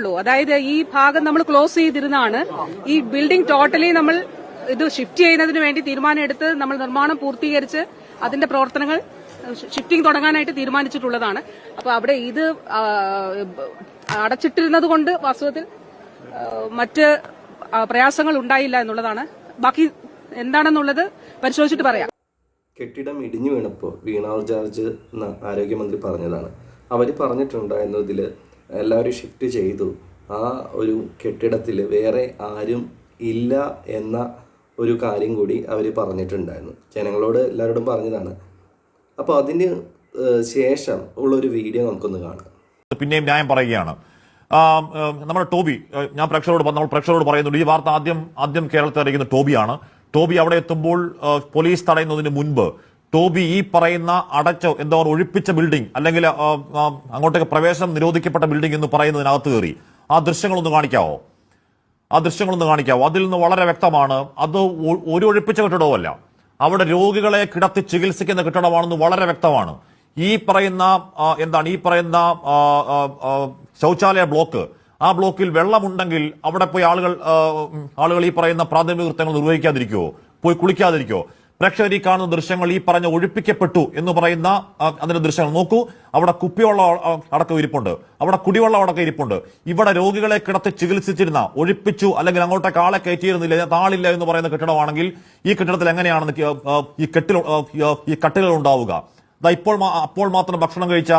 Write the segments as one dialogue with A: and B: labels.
A: അതായത് ഈ ഭാഗം നമ്മൾ ക്ലോസ് ചെയ്തിരുന്നാണ് ഈ ബിൽഡിംഗ് ടോട്ടലി നമ്മൾ ഇത് ഷിഫ്റ്റ് ചെയ്യുന്നതിന് വേണ്ടി തീരുമാനം എടുത്ത് നമ്മൾ നിർമ്മാണം പൂർത്തീകരിച്ച് അതിന്റെ പ്രവർത്തനങ്ങൾ ഷിഫ്റ്റിംഗ് തുടങ്ങാനായിട്ട് തീരുമാനിച്ചിട്ടുള്ളതാണ്. അപ്പൊ അവിടെ ഇത് അടച്ചിട്ടിരുന്നത് കൊണ്ട് വാസ്തവത്തിൽ മറ്റ് പ്രയാസങ്ങൾ ഉണ്ടായില്ല എന്നുള്ളതാണ്. ബാക്കി എന്താണെന്നുള്ളത് പരിശോധിച്ചിട്ട് പറയാം.
B: കെട്ടിടം ഇടിഞ്ഞു വീണപ്പോൾ വീണാർ ജോർജ് എന്ന ആരോഗ്യമന്ത്രി പറഞ്ഞതാണ്. അവർ പറഞ്ഞിട്ടുണ്ടായിരുന്നു ഇതിൽ എല്ലാവരും ഷിഫ്റ്റ് ചെയ്തു. ആ ഒരു കെട്ടിടത്തിൽ വേറെ ആരും ഇല്ല എന്ന ഒരു കാര്യം കൂടി അവർ പറഞ്ഞിട്ടുണ്ടായിരുന്നു. ജനങ്ങളോട് എല്ലാവരോടും പറഞ്ഞതാണ്. അപ്പോൾ അതിന് ശേഷം ഉള്ളൊരു വീഡിയോ നമുക്കൊന്ന് കാണാം.
C: പിന്നെയും ന്യായം പറയുകയാണ്. നമ്മുടെ ടോബി ഞാൻ പ്രേക്ഷകരോട് നമ്മൾ പ്രേക്ഷകരോട് പറയുന്നുണ്ട്. ഈ വാർത്ത ആദ്യം ആദ്യം കേരളത്തിൽ അറിയിക്കുന്ന ടോബിയാണ്. ടോബി അവിടെ എത്തുമ്പോൾ പോലീസ് തടയുന്നതിന് മുൻപ് ടോബി ഈ പറയുന്ന അടച്ചോ എന്തോ ഒഴിപ്പിച്ച ബിൽഡിംഗ് അല്ലെങ്കിൽ അങ്ങോട്ടേക്ക് പ്രവേശനം നിരോധിക്കപ്പെട്ട ബിൽഡിംഗ് എന്ന് പറയുന്നതിനകത്ത് കയറി. ആ ദൃശ്യങ്ങളൊന്ന് കാണിക്കാവോ? ആ ദൃശ്യങ്ങളൊന്ന് കാണിക്കാവോ? അതിൽ നിന്ന് വളരെ വ്യക്തമാണ് അത് ഒരു ഒഴിപ്പിച്ച കെട്ടിടവുമല്ല അവിടെ രോഗികളെ കിടത്തി ചികിത്സിക്കുന്ന കെട്ടിടമാണെന്ന് വളരെ വ്യക്തമാണ്. ഈ പറയുന്ന എന്താണ് ഈ പറയുന്ന ശൗചാലയ ബ്ലോക്ക് ആ ബ്ലോക്കിൽ വെള്ളമുണ്ടെങ്കിൽ അവിടെ പോയി ആളുകൾ ആളുകൾ ഈ പറയുന്ന പ്രാഥമിക കൃത്യങ്ങൾ നിർവഹിക്കാതിരിക്കുവോ? പോയി കുളിക്കാതിരിക്കുവോ? പ്രേക്ഷകർ കാണുന്ന ദൃശ്യങ്ങൾ ഈ പറഞ്ഞ ഒഴിപ്പിക്കപ്പെട്ടു എന്ന് പറയുന്ന അതിന്റെ ദൃശ്യങ്ങൾ നോക്കൂ. അവിടെ കുപ്പിവെള്ളം അടക്കം ഇരിപ്പുണ്ട്. അവിടെ കുടിവെള്ളം അടക്കം ഇരിപ്പുണ്ട്. ഇവിടെ രോഗികളെ കിടത്തി ചികിത്സിച്ചിരുന്ന ഒഴിപ്പിച്ചു അല്ലെങ്കിൽ അങ്ങോട്ടേക്ക് ആളെ കയറ്റിയിരുന്നില്ല താളില്ല എന്ന് പറയുന്ന കെട്ടിടമാണെങ്കിൽ ഈ കെട്ടിടത്തിൽ എങ്ങനെയാണ് നിക്ക് ആ, ഈ കെട്ടിൽ ഈ കട്ടിലുകൾ ഉണ്ടാവുക. ഇപ്പോൾ അപ്പോൾ മാത്രം ഭക്ഷണം കഴിച്ച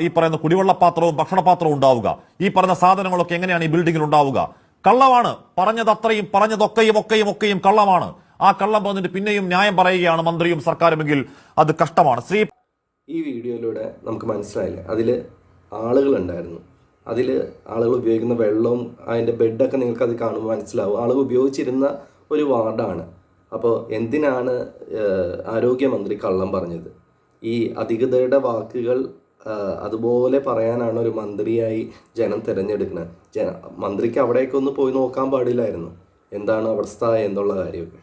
C: ഈ പറയുന്ന കുടിവെള്ളപാത്രവും ഭക്ഷണപാത്രവും ഉണ്ടാവുക. ഈ പറയുന്ന സാധനങ്ങളൊക്കെ എങ്ങനെയാണ് ഈ ബിൽഡിങ്ങിൽ ഉണ്ടാവുക? കള്ളമാണ്. പറഞ്ഞത് അത്രയും പറഞ്ഞതൊക്കെയും ഒക്കെയും ഒക്കെയും കള്ളമാണ്. ആ കള്ളം പറഞ്ഞിട്ട് പിന്നെയും ന്യായം പറയുകയാണ് മന്ത്രിയും സർക്കാരുമെങ്കിൽ അത് കഷ്ടമാണ്. ശ്രീ
B: ഈ വീഡിയോയിലൂടെ നമുക്ക് മനസ്സിലായില്ല? അതിൽ ആളുകളുണ്ടായിരുന്നു. അതിൽ ആളുകൾ ഉപയോഗിക്കുന്ന വെള്ളവും അതിന്റെ ബെഡൊക്കെ നിങ്ങൾക്ക് അത് കാണുമ്പോൾ മനസ്സിലാവും. ആളുകൾ ഉപയോഗിച്ചിരുന്ന ഒരു വാർഡാണ്. അപ്പോൾ എന്തിനാണ് ആരോഗ്യമന്ത്രി കള്ളം പറഞ്ഞത്? ഈ അധികൃതരുടെ വാക്കുകൾ അതുപോലെ പറയാനാണ് ഒരു മന്ത്രിയായി ജനം തിരഞ്ഞെടുക്കുന്നത്. ജന മന്ത്രിക്ക് അവിടേക്കൊന്ന് പോയി നോക്കാൻ പാടില്ലായിരുന്നു. എന്താണ് അവസ്ഥ എന്നുള്ള കാര്യമൊക്കെ.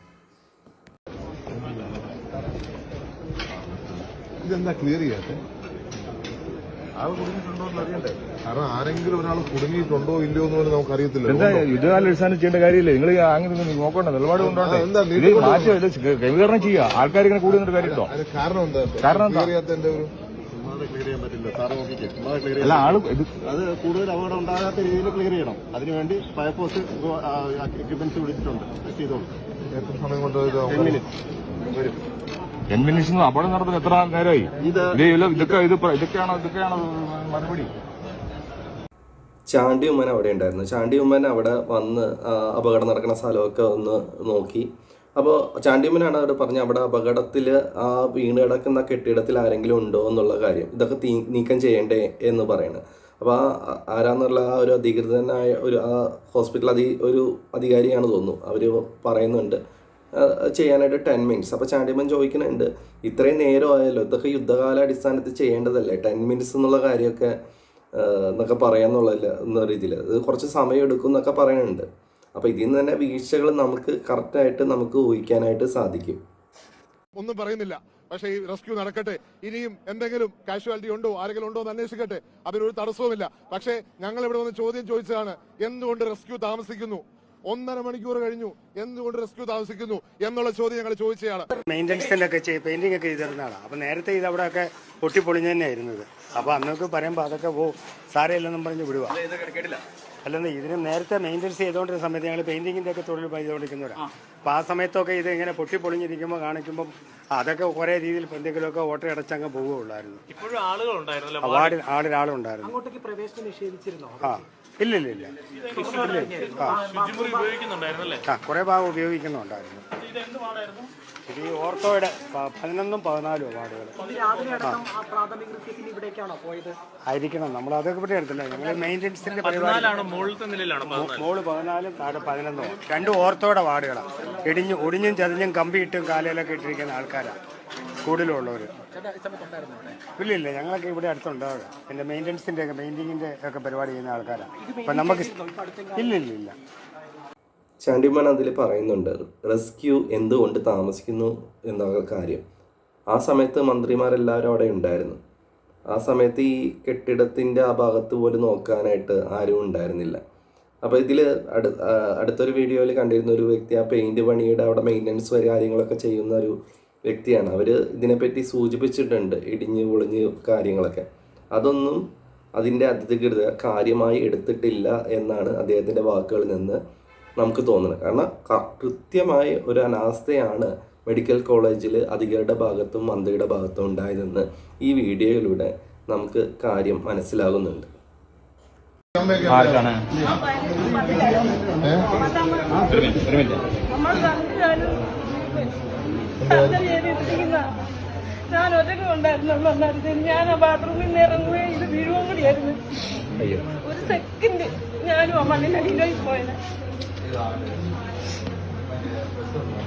D: ഇതെന്താ ക്ലിയർ ചെയ്യട്ടെ കാരണം ആരെങ്കിലും ഒരാൾ കുടുങ്ങിയിട്ടുണ്ടോ ഇല്ലയോ എന്ന് പോലും നമുക്ക് അറിയത്തില്ല
E: എന്താ യുദ്ധകാല അടിസ്ഥാനം ചെയ്യേണ്ട കാര്യമില്ല? നിങ്ങൾ അങ്ങനെ നോക്കണ്ട നിലപാട്
D: കൊണ്ടാണ്
E: മാറ്റം ഇത് ക്രമീകരണം ചെയ്യുക. ആൾക്കാർ ഇങ്ങനെ കൂടി നിന്നിട്ട് കാര്യമുണ്ടോ?
D: കാരണം എന്താ?
E: കാരണം എന്താ?
D: ക്ലിയർ
E: അല്ല ആൾ ഇത്
F: അത് കൂടുതൽ അപകടം ഉണ്ടാകാത്ത രീതിയിൽ ക്ലിയർ ചെയ്യണം. അതിനുവേണ്ടി ഫയർഫോഴ്സ് എക്യുപ്മെന്റ്സ് വിളിച്ചിട്ടുണ്ട്. ചെയ്തോളൂ.
D: എത്ര സമയം കൊണ്ട്
F: വരും?
E: മിനിറ്റ്സ് അപകടം നടത്തുന്ന എത്ര നേരമായി? ഇതൊക്കെ ഇത് ഇതൊക്കെയാണോ ഇതൊക്കെയാണോ മറുപടി?
B: ചാണ്ടി ഉമ്മൻ അവിടെ ഉണ്ടായിരുന്നു. ചാണ്ടി ഉമ്മൻ അവിടെ വന്ന് അപകടം നടക്കുന്ന സ്ഥലമൊക്കെ ഒന്ന് നോക്കി. അപ്പോൾ ചാണ്ടി ഉമ്മനാണ് അവിടെ പറഞ്ഞ അവിടെ അപകടത്തിൽ ആ വീണ് കിടക്കുന്ന കെട്ടിടത്തിൽ ആരെങ്കിലും ഉണ്ടോ എന്നുള്ള കാര്യം. ഇതൊക്കെ നീക്കം ചെയ്യണ്ടേ എന്ന് പറയുന്നത് അപ്പോൾ ആ ആരാന്നുള്ള ആ ഒരു അധികൃതനായ ഒരു ആ ഹോസ്പിറ്റൽ അധി ഒരു അധികാരിയാണ് തോന്നുന്നു. അവർ പറയുന്നുണ്ട്. ചെയ്യാനായിട്ട് ടെൻ മിനിറ്റ്സ്. അപ്പോൾ ചാണ്ടിമൻ ചോദിക്കുന്നുണ്ട് ഇത്രയും നേരം ആയല്ലോ ഇതൊക്കെ യുദ്ധകാല അടിസ്ഥാനത്തിൽ ചെയ്യേണ്ടതല്ലേ? ടെൻ മിനിറ്റ്സ് എന്നുള്ള കാര്യമൊക്കെ എന്നൊക്കെ പറയാന്നുള്ളതില്ല എന്ന രീതിയിൽ അത് കുറച്ച് സമയം എടുക്കും എന്നൊക്കെ പറയുന്നുണ്ട്. അപ്പോൾ ഇതിൽ നിന്ന് തന്നെ വീഴ്ചകൾ നമുക്ക് കറക്റ്റായിട്ട് നമുക്ക് ഊഹിക്കാനായിട്ട് സാധിക്കും.
D: ഒന്നും പറയുന്നില്ല. പക്ഷേ ഈ റെസ്ക്യൂ നടക്കട്ടെ. ഇനിയും എന്തെങ്കിലും കാഷ്വാലിറ്റി ഉണ്ടോ? ആരെങ്കിലും ഉണ്ടോ എന്ന് അന്വേഷിക്കട്ടെ. അതിനൊരു തടസ്സവുമില്ല. പക്ഷേ ഞങ്ങൾ ഇവിടെ വന്ന് ചോദ്യം ചോദിച്ചതാണ് എന്തുകൊണ്ട് റെസ്ക്യൂ താമസിക്കുന്നു? ഒന്നര മണിക്കൂർ കഴിഞ്ഞു. എന്തുകൊണ്ട് റെസ്ക്യൂ താമസിക്കുന്നു എന്നുള്ള ചോദ്യം ഞങ്ങൾ ചോദിച്ചതാണ്
G: മെയിന്റനൻസിന്റെ ഒക്കെ പെയിന്റിംഗ് ഒക്കെ ചെയ്തിരുന്നതാണ്. അപ്പോൾ നേരത്തെ ഇത് അവിടെ ഒക്കെ തന്നെയായിരുന്നു ഇത് അപ്പോൾ അന്നൊക്കെ പറയുമ്പോൾ അതൊക്കെ പോ സാരമില്ലെന്നും പറഞ്ഞ് വിടുക അല്ലെന്ന് ഇതിന് നേരത്തെ മെയിന്റനൻസ് ചെയ്തുകൊണ്ടിരുന്ന സമയത്ത് ഞങ്ങൾ പെയിന്റിങ്ങിന്റെ ഒക്കെ തൊഴിൽ ചെയ്തുകൊണ്ടിരിക്കുന്നവരാണ് അപ്പൊ ആ സമയത്തൊക്കെ ഇത് ഇങ്ങനെ പൊട്ടിപ്പൊളിഞ്ഞിരിക്കുമ്പോൾ കാണിക്കുമ്പോൾ അതൊക്കെ കുറേ രീതിയിൽ എന്തെങ്കിലുമൊക്കെ ഓട്ടോ അടച്ചങ്ങ് പോവുകയുള്ളായിരുന്നു.
H: ഇപ്പോഴും ആളുകൾ ഉണ്ടായിരുന്നല്ലോ
G: വാർഡിൽ ആളിൽ ആളുണ്ടായിരുന്നു. ആ. ഇല്ല ഇല്ല ഇല്ല ആ കുറേ ഭാഗം ഉപയോഗിക്കുന്നുണ്ടായിരുന്നു.
H: ഇത്
G: ഈ ഓർത്തോയുടെ പതിനൊന്നും പതിനാലും വാർഡുകൾ ആയിരിക്കണം. നമ്മൾ അതൊക്കെ ഇവിടെ എടുത്തില്ല. ഞങ്ങൾ
H: പതിനാല്.
G: മോൾ പതിനാലും താഴെ പതിനൊന്നും. രണ്ടും ഓർത്തോയുടെ വാർഡുകളാണ് ഇടിഞ്ഞ് ഒടിഞ്ഞും ചതിഞ്ഞും കമ്പിയിട്ടും കാലയിലൊക്കെ ഇട്ടിരിക്കുന്ന ആൾക്കാരാണ് കൂടുതലുള്ളവർ ഇല്ല ഇല്ല ഞങ്ങളൊക്കെ ഇവിടെ അടുത്തുണ്ടാവുക എന്റെ മെയിന്റെ ഒക്കെ പെയിന്റിങ്ങിന്റെ ഒക്കെ പരിപാടി ചെയ്യുന്ന ആൾക്കാരാണ് അപ്പൊ നമുക്ക് ഇല്ല ഇല്ല ഇല്ല
B: ചാണ്ടിമാൻ അതിൽ പറയുന്നുണ്ട് റെസ്ക്യൂ എന്തുകൊണ്ട് താമസിക്കുന്നു? എന്നുള്ള കാര്യം. ആ സമയത്ത് മന്ത്രിമാരെല്ലാവരും അവിടെ ഉണ്ടായിരുന്നു. ആ സമയത്ത് ഈ കെട്ടിടത്തിന്റെ ആ ഭാഗത്ത് പോലും നോക്കാനായിട്ട് ആരും ഉണ്ടായിരുന്നില്ല. അപ്പോൾ ഇതിൽ അടു അടുത്തൊരു വീഡിയോയിൽ കണ്ടിരുന്ന ഒരു വ്യക്തി ആ പെയിന്റ് പണിയുടെ അവിടെ മെയിന്റനൻസ് വരെ കാര്യങ്ങളൊക്കെ ചെയ്യുന്ന ഒരു വ്യക്തിയാണ്. അവർ ഇതിനെപ്പറ്റി സൂചിപ്പിച്ചിട്ടുണ്ട് ഇടിഞ്ഞ് പൊളിഞ്ഞ് കാര്യങ്ങളൊക്കെ. അതൊന്നും അതിന്റെ അധികൃതർ കാര്യമായി എടുത്തിട്ടില്ല എന്നാണ് അദ്ദേഹത്തിന്റെ വാക്കുകളിൽ നിന്ന് നമുക്ക് തോന്നുന്നത്. കാരണം കൃത്യമായ ഒരു അനാസ്ഥയാണ് മെഡിക്കൽ കോളേജിൽ അധികരുടെ ഭാഗത്തും മന്ത്രിയുടെ ഭാഗത്തും ഉണ്ടായതെന്ന് ഈ വീഡിയോയിലൂടെ നമുക്ക് കാര്യം മനസ്സിലാകുന്നുണ്ട്.
I: ഞാൻ ഒറ്റയ്ക്ക് ഉണ്ടായിരുന്നുള്ളൂ അന്നേരത്തിന് ഞാൻ ആ ബാത്റൂമിൽ നിന്ന് ഇറങ്ങുകയും ഇത് വീഴുവും കൂടിയായിരുന്നു. ഒരു സെക്കൻഡ് ഞാനും ആ മണ്ണിനടിയിലായി പോയത്.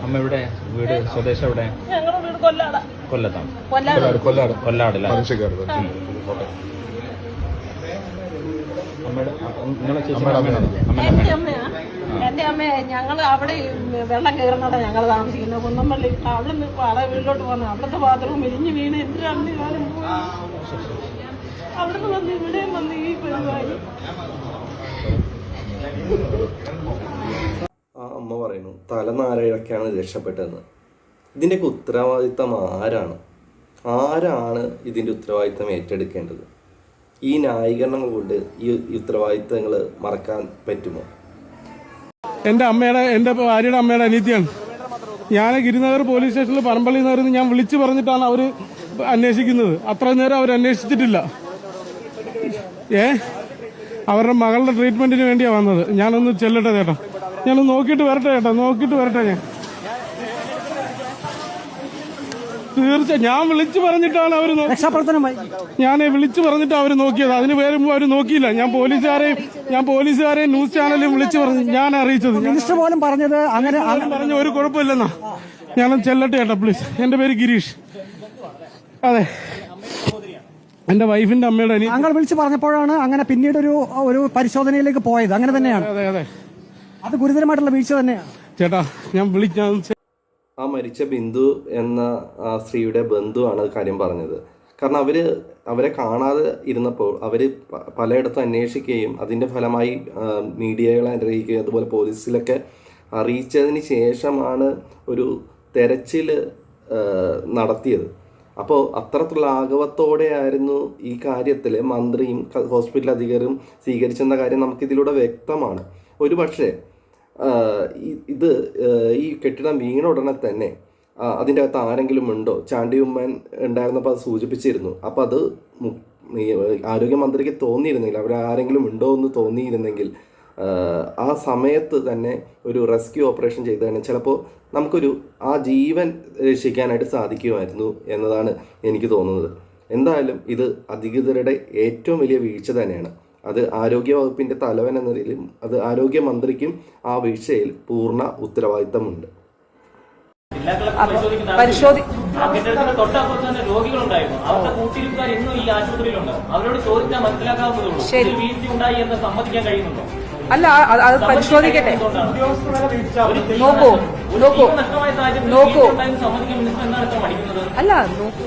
J: അമ്മ എവിടെ? വീട്? സ്വദേശം എവിടെ?
I: ഞങ്ങളുടെ വീട് കൊല്ലാട.
J: കൊല്ലത്താണ്?
I: കൊല്ലാട്.
E: കൊല്ലാട്
J: കൊല്ലാടില്ല അമ്മയുടെ നിങ്ങളെ അമ്മയുടെ അമ്മയാണ്. അമ്മയുടെ
I: എന്റെ എന്റെ അമ്മയെ ഞങ്ങൾ അവിടെ വെള്ളം കയറുന്നതാണ് ഞങ്ങൾ താമസിക്കുന്നത്. കുന്നമ്പള്ളി അവിടെ നിന്ന് അവിടെ വീട്ടിലോട്ട് പോകുന്നത് അവിടുത്തെ ബാത്റൂം ഇരിഞ്ഞ് വീണ് എന്തിനാണ് കാലം അവിടുന്ന് വന്ന് ഇവിടെയും വന്ന് ഈ പരിപാടി
B: അമ്മ പറയുന്നു തലനാരഴക്കാണ് രക്ഷപ്പെട്ടതെന്ന്. ഇതിന്റെയൊക്കെ ഉത്തരവാദിത്തം ആരാണ്? ആരാണ് ഇതിന്റെ ഉത്തരവാദിത്തം ഏറ്റെടുക്കേണ്ടത്? ഈ ന്യായീകരണങ്ങൾ കൊണ്ട് ഈ ഉത്തരവാദിത്തങ്ങൾ മറക്കാൻ പറ്റുമോ?
K: എന്റെ അമ്മയുടെ എന്റെ ഭാര്യയുടെ അമ്മയുടെ അനീതിയാണ്. ഞാൻ ഗിരിനഗർ പോലീസ് സ്റ്റേഷനിൽ പറമ്പള്ളി നഗറിൽ ഞാൻ വിളിച്ചു പറഞ്ഞിട്ടാണ് അവർ അന്വേഷിക്കുന്നത്. അത്ര നേരം അവർ അന്വേഷിച്ചിട്ടില്ല. ഏ? അവരുടെ മകളുടെ ട്രീറ്റ്മെന്റിന് വേണ്ടിയാണ് വന്നത്. ഞാനൊന്ന് ചെല്ലട്ടെ ചേട്ടാ. ഞാനൊന്ന് നോക്കിയിട്ട് വരട്ടെ ചേട്ടാ. നോക്കിയിട്ട് വരട്ടെ ഞാൻ. തീർച്ചയായും ഞാൻ വിളിച്ചു പറഞ്ഞിട്ടാണ് അവർ ഞാൻ വിളിച്ചു പറഞ്ഞിട്ട് അവർ നോക്കിയത്. അതിന് പേര് അവർ നോക്കിയില്ല. ഞാൻ പോലീസുകാരെയും ഞാൻ പോലീസുകാരെയും ന്യൂസ് ചാനലും വിളിച്ചു പറഞ്ഞു. ഞാൻ അറിയിച്ചത്. മിനിസ്റ്റർ പോലും പറഞ്ഞത് അങ്ങനെ പറഞ്ഞ ഒരു കുഴപ്പമില്ലെന്നാ. ഞാൻ ചെല്ലട്ടെ കേട്ടോ പ്ലീസ്. എന്റെ പേര് ഗിരീഷ്. അതെ. എന്റെ വൈഫിന്റെ അമ്മയുടെ അനി
L: താങ്കൾ വിളിച്ചു പറഞ്ഞപ്പോഴാണ് അങ്ങനെ പിന്നീട് ഒരു ഒരു പരിശോധനയിലേക്ക് പോയത്. അങ്ങനെ തന്നെയാണ്.
K: അതെ അതെ.
L: അത് ഗുരുതരമായിട്ടുള്ള വീഴ്ച തന്നെയാണ്.
K: ചേട്ടാ ഞാൻ വിളിക്കാൻ
B: ആ മരിച്ച ബിന്ദു എന്ന ആ സ്ത്രീയുടെ ബന്ധുവാണ് കാര്യം പറഞ്ഞത്. കാരണം അവർ അവരെ കാണാതെ ഇരുന്നപ്പോൾ അവർ പലയിടത്തും അന്വേഷിക്കുകയും അതിന്റെ ഫലമായി മീഡിയകളെ അറിയിക്കുകയും അതുപോലെ പോലീസിലൊക്കെ അറിയിച്ചതിന് ശേഷമാണ് ഒരു തെരച്ചിൽ നടത്തിയത്. അപ്പോൾ അത്തരത്തിലുള്ള ആഗവത്തോടെയായിരുന്നു ഈ കാര്യത്തിൽ മന്ത്രിയും ഹോസ്പിറ്റൽ അധികൃതരും സ്വീകരിച്ചെന്ന കാര്യം നമുക്കിതിലൂടെ വ്യക്തമാണ്. ഒരു പക്ഷേ ഇത് ഈ കെട്ടിടം വീണ ഉടനെ തന്നെ അതിന്റെ അകത്ത് ആരെങ്കിലും ഉണ്ടോ? ചാണ്ടി ഉമ്മൻ ഉണ്ടായിരുന്നപ്പോൾ അത് സൂചിപ്പിച്ചിരുന്നു. അപ്പോൾ അത് ആരോഗ്യമന്ത്രിക്ക് തോന്നിയിരുന്നില്ല അവിടെ ആരെങ്കിലും ഉണ്ടോ എന്ന് തോന്നിയിരുന്നെങ്കിൽ ആ സമയത്ത് തന്നെ ഒരു റെസ്ക്യൂ ഓപ്പറേഷൻ ചെയ്ത് തന്നെ ചിലപ്പോൾ നമുക്കൊരു ആ ജീവൻ രക്ഷിക്കാനായിട്ട് സാധിക്കുമായിരുന്നു എന്നതാണ് എനിക്ക് തോന്നുന്നത്. എന്തായാലും ഇത് അധികൃതരുടെ ഏറ്റവും വലിയ വീഴ്ച തന്നെയാണ്. അത് ആരോഗ്യ വകുപ്പിന്റെ തലവൻ എന്ന നിലയിലും അത് ആരോഗ്യമന്ത്രിക്കും ആ വീഴ്ചയിൽ പൂർണ ഉത്തരവാദിത്തമുണ്ട്.
A: പരിശോധി
H: ആ കെട്ടിടത്തിന്റെ തൊട്ടപ്പുറത്ത് തന്നെ രോഗികളുണ്ടായിരുന്നു. അവരുടെ കൂട്ടിരിപ്പുകാർ ഇന്നും ഈ ആശുപത്രിയിലുണ്ട്. അവരോട് ചോദിച്ചാൽ മനസ്സിലാക്കാവുന്നതേ ഉള്ളൂ
A: ശരി.
H: ഉണ്ടായി എന്ന് സമ്മതിക്കാൻ കഴിയുന്നുണ്ടോ?
A: അല്ല അത് പരിശോധിക്കട്ടെ.
H: ഒരു
A: നോക്കൂ നോക്കൂ നോക്കൂ. അല്ല നോക്കൂ.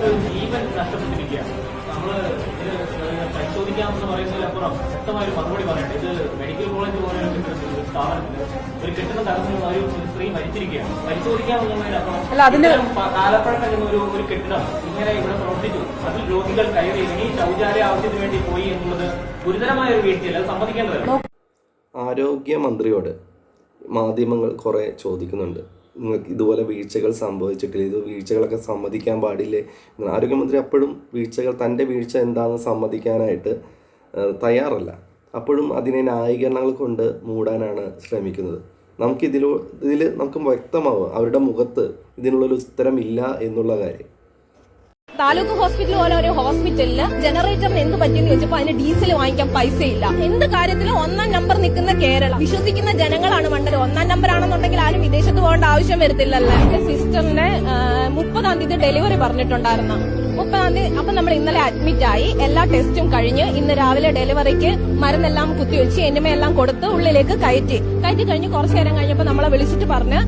H: പരിശോധിക്കാമെന്ന് പറയുന്നതിലപ്പുറം ശക്തമായ ഒരു മറുപടി പറയണം ഇത് മെഡിക്കൽ കോളേജ് പോലെ ഒരു കെട്ടിടത്തിൽ, ഒരു സ്ഥാപനത്തിൽ ഒരു കെട്ടിടം തകർന്നു ഒരു സ്ത്രീ മരിച്ചിരിക്കുകയാണ്. പ- കാലപ്പഴക്കം എന്ന ഒരു ഒരു കെട്ടിടം ഇങ്ങനെ ഇവിടെ പ്രവർത്തിച്ചു. അതിൽ രോഗികൾ കയറി ഇനി ശൗചാലയ ആവശ്യത്തിന് വേണ്ടി പോയി എന്നുള്ളത് ഗുരുതരമായ ഒരു വീഴ്ചയല്ല. അത് സമ്മതിക്കേണ്ടതല്ല.
B: ആരോഗ്യമന്ത്രിയോട് മാധ്യമങ്ങൾ കുറേ ചോദിക്കുന്നുണ്ട്. ഇതുപോലെ വീഴ്ചകൾ സംഭവിച്ചിട്ടില്ല. ഇത് വീഴ്ചകളൊക്കെ സമ്മതിക്കാൻ പാടില്ലേ? ആരോഗ്യമന്ത്രി അപ്പോഴും വീഴ്ചകൾ തന്റെ വീഴ്ച എന്താണെന്ന് സമ്മതിക്കാനായിട്ട് തയ്യാറല്ല. അപ്പോഴും അതിനെ ന്യായീകരണങ്ങൾ കൊണ്ട് മൂടാനാണ് ശ്രമിക്കുന്നത്. നമുക്കിതിലൂ ഇതിൽ നമുക്ക് വ്യക്തമാവും അവരുടെ മുഖത്ത് ഇതിനുള്ളൊരു ഉത്തരമില്ല എന്നുള്ള കാര്യം.
I: താലൂക്ക് ഹോസ്പിറ്റൽ പോലെ ഒരു ഹോസ്പിറ്റലിൽ ജനറേറ്ററിന് എന്ത് പറ്റിയെന്ന് ചോദിച്ചപ്പോ അതിന് ഡീസൽ വാങ്ങിക്കാൻ പൈസയില്ല. എന്ത് കാര്യത്തിലും ഒന്നാം നമ്പർ നിൽക്കുന്ന കേരളം. വിശ്വസിക്കുന്ന ജനങ്ങളാണ് മണ്ഡലം ഒന്നാം നമ്പർ ആണെന്നുണ്ടെങ്കിൽ ആരും വിദേശത്ത് പോകേണ്ട ആവശ്യം വരത്തില്ലല്ലോ. എന്റെ സിസ്റ്ററിന്റെ മുപ്പതാം തീയതി ഡെലിവറി പറഞ്ഞിട്ടുണ്ടായിരുന്നു. മുപ്പതാം തീയതി അപ്പൊ നമ്മൾ ഇന്നലെ അഡ്മിറ്റ് ആയി. എല്ലാ ടെസ്റ്റും കഴിഞ്ഞ് ഇന്ന് രാവിലെ ഡെലിവറിക്ക് മരുന്നെല്ലാം കുത്തിവെച്ച് എന്നിമയെല്ലാം കൊടുത്ത് ഉള്ളിലേക്ക് കയറ്റി. കയറ്റി കഴിഞ്ഞ് കുറച്ചു നേരം കഴിഞ്ഞപ്പോൾ നമ്മളെ വിളിച്ചിട്ട് പറഞ്ഞ്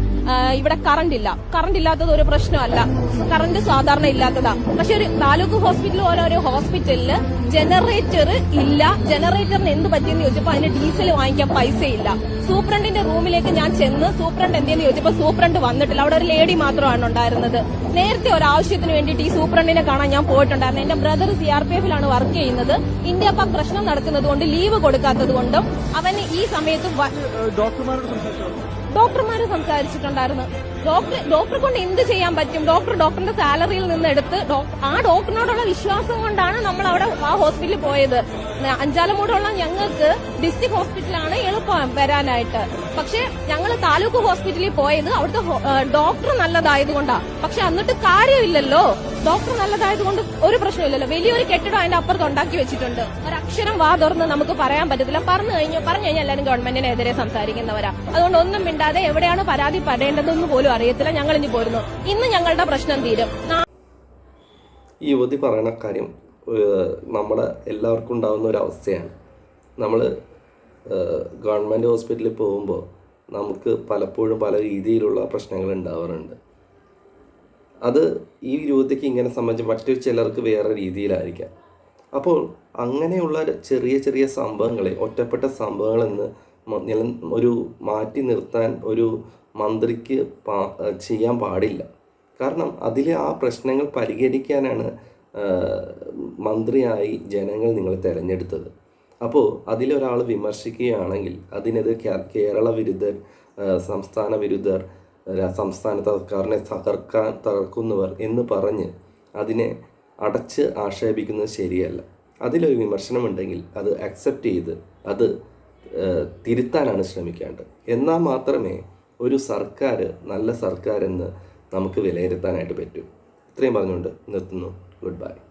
I: ഇവിടെ കറണ്ട് ഇല്ല. കറണ്ട് ഇല്ലാത്തത് ഒരു പ്രശ്നമല്ല. കറണ്ട് സാധാരണ ഇല്ലാത്തതാ. പക്ഷെ ഒരു താലൂക്ക് ഹോസ്പിറ്റൽ ഒരു ഹോസ്പിറ്റലിൽ ജനറേറ്റർ ഇല്ല. ജനറേറ്ററിന് എന്ത് പറ്റിയെന്ന് ചോദിച്ചപ്പോ അതിന് ഡീസൽ വാങ്ങിക്കാൻ പൈസ ഇല്ല സൂപ്രണ്ടിന്റെ റൂമിലേക്ക് ഞാൻ ചെന്ന് സൂപ്രണ്ട് എന്തെന്ന് ചോദിച്ചപ്പോ സൂപ്രണ്ട് വന്നിട്ടില്ല. അവിടെ ഒരു ലേഡി മാത്രമാണ് ഉണ്ടായിരുന്നത്. നേരത്തെ ഒരു ആവശ്യത്തിന് വേണ്ടിയിട്ട് ഈ സൂപ്രണ്ടിനെ കാണാൻ ഞാൻ പോയിട്ടുണ്ടായിരുന്നു. എന്റെ ബ്രദർ സി ആർ പി എഫിലാണ് വർക്ക് ചെയ്യുന്നത്. ഇന്ത്യ പാക് പ്രശ്നം നടക്കുന്നത് കൊണ്ട് ലീവ് കൊടുക്കാത്തത് കൊണ്ടും അവന് ഈ സമയത്ത് വ- ഡോക്ടർമാര് സംസാരിച്ചിട്ടുണ്ടായിരുന്നു. ഡോക്ടർ ഡോക്ടറെ കൊണ്ട് എന്ത് ചെയ്യാൻ പറ്റും? ഡോക്ടർ ഡോക്ടറിന്റെ സാലറിയിൽ നിന്ന് എടുത്ത് ആ ഡോക്ടറിനോടുള്ള വിശ്വാസം കൊണ്ടാണ് നമ്മൾ അവിടെ ആ ഹോസ്പിറ്റലിൽ പോയത്. അഞ്ചാലമൂടുള്ള ഞങ്ങൾക്ക് ഡിസ്ട്രിക്ട് ഹോസ്പിറ്റലാണ് എളുപ്പം വരാനായിട്ട്. പക്ഷെ ഞങ്ങൾ താലൂക്ക് ഹോസ്പിറ്റലിൽ പോയത് അവിടുത്തെ ഡോക്ടർ നല്ലതായതുകൊണ്ടാണ് പക്ഷെ എന്നിട്ട് കാര്യമില്ലല്ലോ. ഡോക്ടർ നല്ലതായതുകൊണ്ട് ഒരു പ്രശ്നമില്ലല്ലോ. വലിയൊരു കെട്ടിടം അതിന്റെ അപ്പുറത്ത് ഉണ്ടാക്കി വെച്ചിട്ടുണ്ട്. ഒരക്ഷരം വാ തുറന്ന് നമുക്ക് പറയാൻ പറ്റത്തില്ല. പറഞ്ഞു കഴിഞ്ഞു പറഞ്ഞു കഴിഞ്ഞാൽ എല്ലാവരും ഗവൺമെന്റിനെതിരെ സംസാരിക്കുന്നവരാ. അതുകൊണ്ട് ഒന്നും മിണ്ടാതെ എവിടെയാണ് പരാതി പറയേണ്ടതെന്ന് പോലും അറിയത്തില്ല. ഞങ്ങൾ ഇനി പോരുന്നു. ഇന്ന് ഞങ്ങളുടെ പ്രശ്നം തീരും.
B: ഈ യുവതി പറയുന്ന കാര്യം നമ്മുടെ എല്ലാവർക്കും ഉണ്ടാകുന്ന ഒരു അവസ്ഥയാണ്. നമ്മൾ ഗവൺമെന്റ് ഹോസ്പിറ്റലിൽ പോകുമ്പോൾ നമുക്ക് പലപ്പോഴും പല രീതിയിലുള്ള പ്രശ്നങ്ങൾ ഉണ്ടാവാറുണ്ട്. അത് ഈ രൂപത്തേക്ക് ഇങ്ങനെ സംബന്ധിച്ച് മറ്റു ചിലർക്ക് വേറെ രീതിയിലായിരിക്കാം. അപ്പോൾ അങ്ങനെയുള്ള ചെറിയ ചെറിയ സംഭവങ്ങളെ ഒറ്റപ്പെട്ട സംഭവങ്ങളെന്ന് ഒരു മാറ്റി നിർത്താൻ ഒരു മന്ത്രിക്ക് ചെയ്യാൻ പാടില്ല. കാരണം അതിലെ ആ പ്രശ്നങ്ങൾ പരിഹരിക്കാനാണ് മന്ത്രിയായി ജനങ്ങൾ നിങ്ങളെ തിരഞ്ഞെടുത്തത്. അപ്പോൾ അതിലൊരാൾ വിമർശിക്കുകയാണെങ്കിൽ അതിനെതിരെ കേരള വിരുദ്ധർ സംസ്ഥാന വിരുദ്ധർ സംസ്ഥാന സർക്കാരിനെ തകർക്കാൻ തകർക്കുന്നവർ എന്ന് പറഞ്ഞ് അതിനെ അടച്ച് ആക്ഷേപിക്കുന്നത് ശരിയല്ല. അതിലൊരു വിമർശനമുണ്ടെങ്കിൽ അത് അക്സെപ്റ്റ് ചെയ്ത് അത് തിരുത്താനാണ് ശ്രമിക്കേണ്ടത്. എന്നാൽ മാത്രമേ ഒരു സർക്കാർ നല്ല സർക്കാരെന്ന് നമുക്ക് വിലയിരുത്താനായിട്ട് പറ്റൂ. ഇത്രയും പറഞ്ഞുകൊണ്ട് നിർത്തുന്നു. Goodbye.